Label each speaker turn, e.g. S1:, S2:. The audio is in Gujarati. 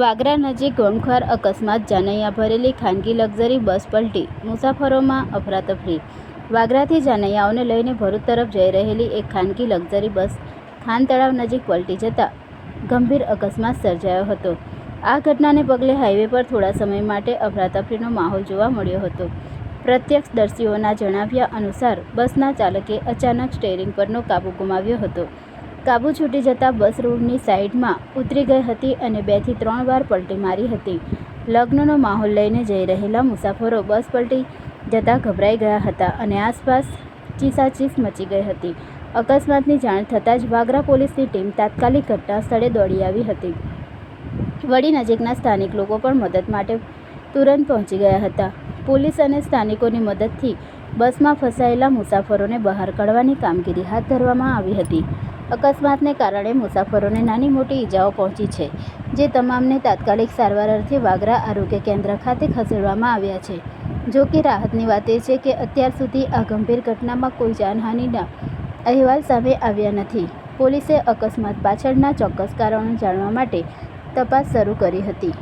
S1: વાગરા નજીક ગમખ્વાર અકસ્માત, જાનૈયા ભરેલી ખાનગી લક્ઝરી બસ પલટી, મુસાફરોમાં અફરાતફરી. વાગરાથી જાનૈયાઓને લઈને ભરૂચ તરફ જઈ રહેલી એક ખાનગી લક્ઝરી બસ ખાન તળાવ નજીક પલટી જતાં ગંભીર અકસ્માત સર્જાયો હતો. આ ઘટનાને પગલે હાઈવે પર થોડા સમય માટે અફરાતફરીનો માહોલ જોવા મળ્યો હતો. પ્રત્યક્ષદર્શીઓના જણાવ્યા અનુસાર, બસના ચાલકે અચાનક સ્ટેરિંગ પરનો કાબુ ગુમાવ્યો હતો. કાબુ છૂટી જતાં બસ રોડની સાઈડમાં ઉતરી ગઈ હતી અને બેથી ત્રણ વાર પલટી મારી હતી. લગ્નનો માહોલ લઈને જઈ રહેલા મુસાફરો બસ પલટી જતાં ગભરાઈ ગયા હતા અને આસપાસ ચીસાચીસ મચી ગઈ હતી. અકસ્માતની જાણ થતાં જ વાગરા પોલીસની ટીમ તાત્કાલિક ઘટના સ્થળે દોડી આવી હતી. વળી નજીકના સ્થાનિક લોકો પણ મદદ માટે તુરંત પહોંચી ગયા હતા. પોલીસ અને સ્થાનિકોની મદદથી બસમાં ફસાયેલા મુસાફરોને બહાર કાઢવાની કામગીરી હાથ ધરવામાં આવી હતી. અકસ્માતને કારણે મુસાફરોને નાની મોટી ઈજાઓ પહોંચી છે, જે તમામને તાત્કાલિક સારવાર અર્થે વાગરા આરોગ્ય કેન્દ્ર ખાતે ખસેડવામાં આવ્યા છે. જો કે રાહતની વાત એ છે કે અત્યાર સુધી આ ગંભીર ઘટનામાં કોઈ જાનહાનિના અહેવાલ સામે આવ્યા નથી. પોલીસે અકસ્માત પાછળના ચોક્કસ કારણો જાણવા માટે તપાસ શરૂ કરી હતી.